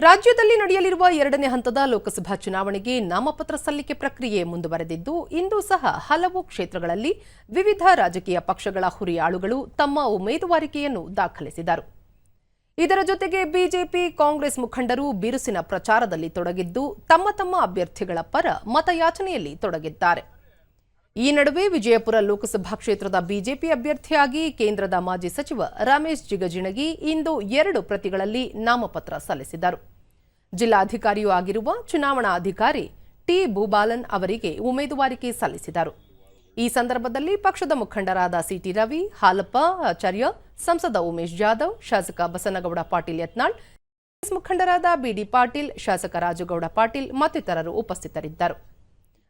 ರಾಜ್ಯದಲ್ಲಿ ನಡೆಯಲಿರುವ ಎರಡನೇ ಹಂತದ ಲೋಕಸಭಾ ಚುನಾವಣೆಗೆ ನಾಮಪತ್ರ ಸಲ್ಲಿಕೆ ಪ್ರಕ್ರಿಯೆ ಮುಂದುವರೆದಿದ್ದು, ಇಂದು ಸಹ ಹಲವು ಕ್ಷೇತ್ರಗಳಲ್ಲಿ ವಿವಿಧ ರಾಜಕೀಯ ಪಕ್ಷಗಳ ಹುರಿಯಾಳುಗಳು ತಮ್ಮ ಉಮೇದುವಾರಿಕೆಯನ್ನು ದಾಖಲಿಸಿದರು. ಇದರ ಜೊತೆಗೆ ಬಿಜೆಪಿ, ಕಾಂಗ್ರೆಸ್ ಮುಖಂಡರು ಬಿರುಸಿನ ಪ್ರಚಾರದಲ್ಲಿ ತೊಡಗಿದ್ದು, ತಮ್ಮ ತಮ್ಮ ಅಭ್ಯರ್ಥಿಗಳ ಪರ ಮತಯಾಚನೆಯಲ್ಲಿ ತೊಡಗಿದ್ದಾರೆ. ಈ ನಡುವೆ ವಿಜಯಪುರ ಲೋಕಸಭಾ ಕ್ಷೇತ್ರದ ಬಿಜೆಪಿ ಅಭ್ಯರ್ಥಿಯಾಗಿ ಕೇಂದ್ರದ ಮಾಜಿ ಸಚಿವ ರಮೇಶ್ ಜಿಗಜಿಣಗಿ ಇಂದು ಎರಡು ಪ್ರತಿಗಳಲ್ಲಿ ನಾಮಪತ್ರ ಸಲ್ಲಿಸಿದರು ಜಿಲ್ಲಾಧಿಕಾರಿಯೂ ಆಗಿರುವ ಚುನಾವಣಾ ಅಧಿಕಾರಿ ಟಿ ಭೂಬಾಲನ್ ಅವರಿಗೆ ಉಮೇದುವಾರಿಕೆ ಸಲ್ಲಿಸಿದರು. ಈ ಸಂದರ್ಭದಲ್ಲಿ ಪಕ್ಷದ ಮುಖಂಡರಾದ ಸಿಟಿ ರವಿ, ಹಾಲಪ್ಪ, ಆಚಾರ್ಯ, ಸಂಸದ ಉಮೇಶ್ ಜಾಧವ್, ಶಾಸಕ ಬಸನಗೌಡ ಪಾಟೀಲ್ ಯತ್ನಾಳ್, ಕಾಂಗ್ರೆಸ್ ಮುಖಂಡರಾದ ಬಿಡಿ ಪಾಟೀಲ್, ಶಾಸಕ ರಾಜುಗೌಡ ಪಾಟೀಲ್ ಮತ್ತಿತರರು ಉಪಸ್ಥಿತರಿದ್ದರು.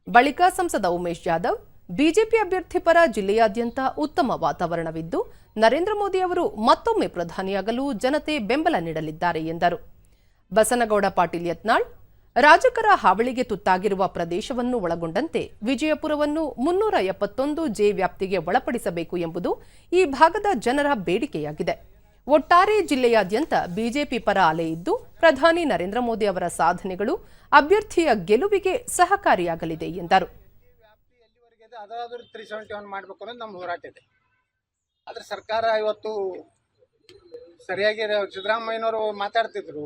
ಬಳಿಕ ಸಂಸದ ಉಮೇಶ್ ಜಾಧವ್ ಬಿಜೆಪಿ ಅಭ್ಯರ್ಥಿ ಪರ ಜಿಲ್ಲೆಯಾದ್ಯಂತ ಉತ್ತಮ ವಾತಾವರಣವಿದ್ದು, ನರೇಂದ್ರ ಮೋದಿ ಅವರು ಮತ್ತೊಮ್ಮೆ ಪ್ರಧಾನಿಯಾಗಲು ಜನತೆ ಬೆಂಬಲ ನೀಡಲಿದ್ದಾರೆ ಎಂದರು. ಬಸನಗೌಡ ಪಾಟೀಲ್ ಯತ್ನಾಳ್, ರಾಜಕರ ಹಾವಳಿಗೆ ತುತ್ತಾಗಿರುವ ಪ್ರದೇಶವನ್ನು ಒಳಗೊಂಡಂತೆ ವಿಜಯಪುರವನ್ನು ಮುನ್ನೂರ ಎಪ್ಪತ್ತೊಂದು ಜೆ ವ್ಯಾಪ್ತಿಗೆ ಒಳಪಡಿಸಬೇಕು ಎಂಬುದು ಈ ಭಾಗದ ಜನರ ಬೇಡಿಕೆಯಾಗಿದೆ. ಒಟ್ಟಾರೆ ಜಿಲ್ಲೆಯಾದ್ಯಂತ ಬಿಜೆಪಿ ಪರ ಅಲೆ ಇದ್ದು, ಪ್ರಧಾನಿ ನರೇಂದ್ರ ಮೋದಿ ಅವರ ಸಾಧನೆಗಳು ಅಭ್ಯರ್ಥಿಯ ಗೆಲುವಿಗೆ ಸಹಕಾರಿಯಾಗಲಿದೆ ಎಂದರು. ಅದಾದ್ರೂ ತ್ರೀ ಸೆವೆಂಟಿ ಒನ್ ಮಾಡಬೇಕು ಅನ್ನೋದು ನಮ್ಮ ಹೋರಾಟ ಇದೆ. ಆದರೆ ಸರ್ಕಾರ ಇವತ್ತು ಸರಿಯಾಗಿ ಸಿದ್ದರಾಮಯ್ಯನವರು ಮಾತಾಡ್ತಿದ್ರು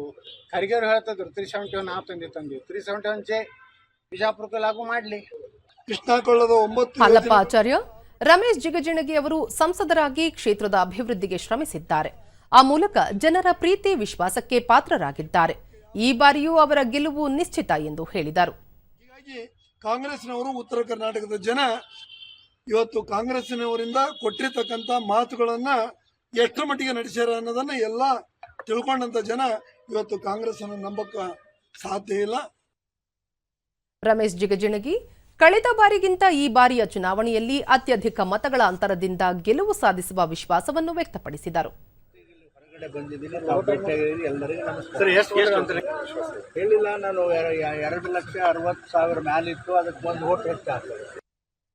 ಖರ್ಗೆಯವರು ಹೇಳ್ತಿದ್ರು ತ್ರೀ ಸೆವೆಂಟಿ ಒನ್ ನಾವು ತಂದಿ ತಂದಿ ತ್ರೀ ಸೆವೆಂಟಿ ಒನ್ ಜೆ ಬಿಜಾಪುರಕ್ಕೆ ಲಾಗೂ ಮಾಡಲಿ. ಕೃಷ್ಣಕೊಳ್ಳದ ಒಂಬತ್ತು ಹಾಲಪ್ಪ ಆಚಾರ್ಯ ರಮೇಶ್ ಜಿಗಜಿಣಗಿ ಅವರು ಸಂಸದರಾಗಿ ಕ್ಷೇತ್ರದ ಅಭಿವೃದ್ಧಿಗೆ ಶ್ರಮಿಸಿದ್ದಾರೆ. ಆ ಮೂಲಕ ಜನರ ಪ್ರೀತಿ ವಿಶ್ವಾಸಕ್ಕೆ ಪಾತ್ರರಾಗಿದ್ದಾರೆ. ಈ ಬಾರಿಯೂ ಅವರ ಗೆಲುವು ನಿಶ್ಚಿತ ಎಂದು ಹೇಳಿದರು. ಹೀಗಾಗಿ ಕಾಂಗ್ರೆಸ್ನವರು ಉತ್ತರ ಕರ್ನಾಟಕದ ಜನ ಇವತ್ತು ಕಾಂಗ್ರೆಸ್ನವರಿಂದ ಕೊಟ್ಟಿರ್ತಕ್ಕಂಥ ಮಾತುಗಳನ್ನ ಎಷ್ಟರ ಮಟ್ಟಿಗೆ ನಡೆಸ್ಯಾರ ಅನ್ನೋದನ್ನ ಎಲ್ಲ ತಿಳ್ಕೊಂಡಂತ ಜನ ಇವತ್ತು ಕಾಂಗ್ರೆಸ್ ಅನ್ನು ನಂಬಕ್ಕ ಸಾಧ್ಯ ಇಲ್ಲ. ರಮೇಶ್ ಜಿಗಜಿಣಗಿ, ಕಳೆದ ಬಾರಿಗಿಂತ ಈ ಬಾರಿಯ ಚುನಾವಣೆಯಲ್ಲಿ ಅತ್ಯಧಿಕ ಮತಗಳ ಅಂತರದಿಂದ ಗೆಲುವು ಸಾಧಿಸುವ ವಿಶ್ವಾಸವನ್ನು ವ್ಯಕ್ತಪಡಿಸಿದರು. ಹೊರಗಡೆ ಬಂದಿದ್ದೀನಿ ನಾವು ಭೇಟಿಯಾಗಿದ್ದೀನಿ ಎಲ್ಲರಿಗೂ ನಮಸ್ಕಾರ. ಹೇಳಿಲ್ಲ ನಾನು ಎರ- ಎ- ಎರಡು ಲಕ್ಷ ಅರವತ್ತು ಸಾವಿರ ಮ್ಯಾಲಿತ್ತು ಅದಕ್ಕೆ ಒಂದು ಓಟ್ ಆಗ್ತದೆ